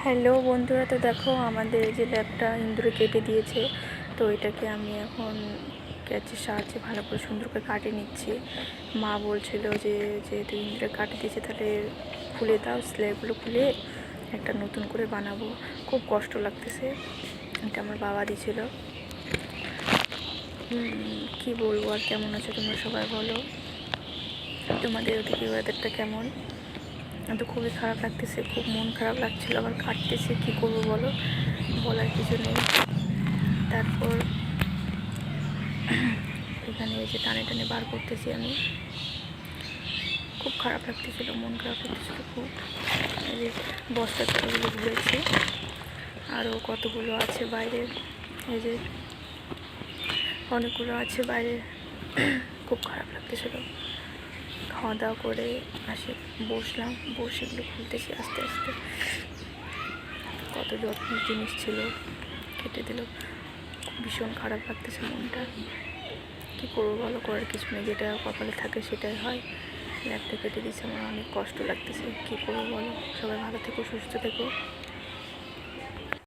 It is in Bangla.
হ্যালো বন্ধুরা তো দেখো আমাদের যে ল্যাবটা ইন্দুরে কেটে দিয়েছে তো এটাকে আমি এখন ক্যাচের সাহায্যে ভালো করে সুন্দর করে কাটে নিচ্ছি। মা বলছিল যে যেহেতু ইন্দুরে কাটে দিয়েছে তাহলে খুলে দাও স্ল্যাবগুলো খুলে একটা নতুন করে বানাবো। খুব কষ্ট লাগতেছে এটা আমার বাবা উম, কি বলব আর কেমন আছো তোমরা সবাই বলো? তোমাদের ওদিকে ওয়েদারটা কেমন? তো খুবই খারাপ লাগতেছে, খুব মন খারাপ লাগছিল, আবার কাটতেছে, কী করব বলো? বলার কিছু নেই। তারপর এখানে যে টানে টানে বার করতেছি আমি। খুব খারাপ লাগতেছিল, মন খারাপ লাগতেছিল খুব। এই যে বস্তা চটাগুলো ঘুরেছে আরও কতগুলো আছে বাইরে? এই যে অনেকগুলো আছে বাইরে। খুব খারাপ লাগতেছিল। খাওয়া দাওয়া করে আসে, বসলাম, বসে এগুলো খুলতেছি আস্তে আস্তে। কত যত্ন জিনিস ছিল, কেটে দিল। ভীষণ খারাপ লাগতেছে মনটা। কী করব বলো করার কিছু নেই, যেটা কপালে থাকে সেটাই হয়। ল্যাবটা কেটে দিচ্ছে আমার অনেক কষ্ট লাগতেছে। কী করব বলো? সবাই ভালো থেকো, সুস্থ থেকো।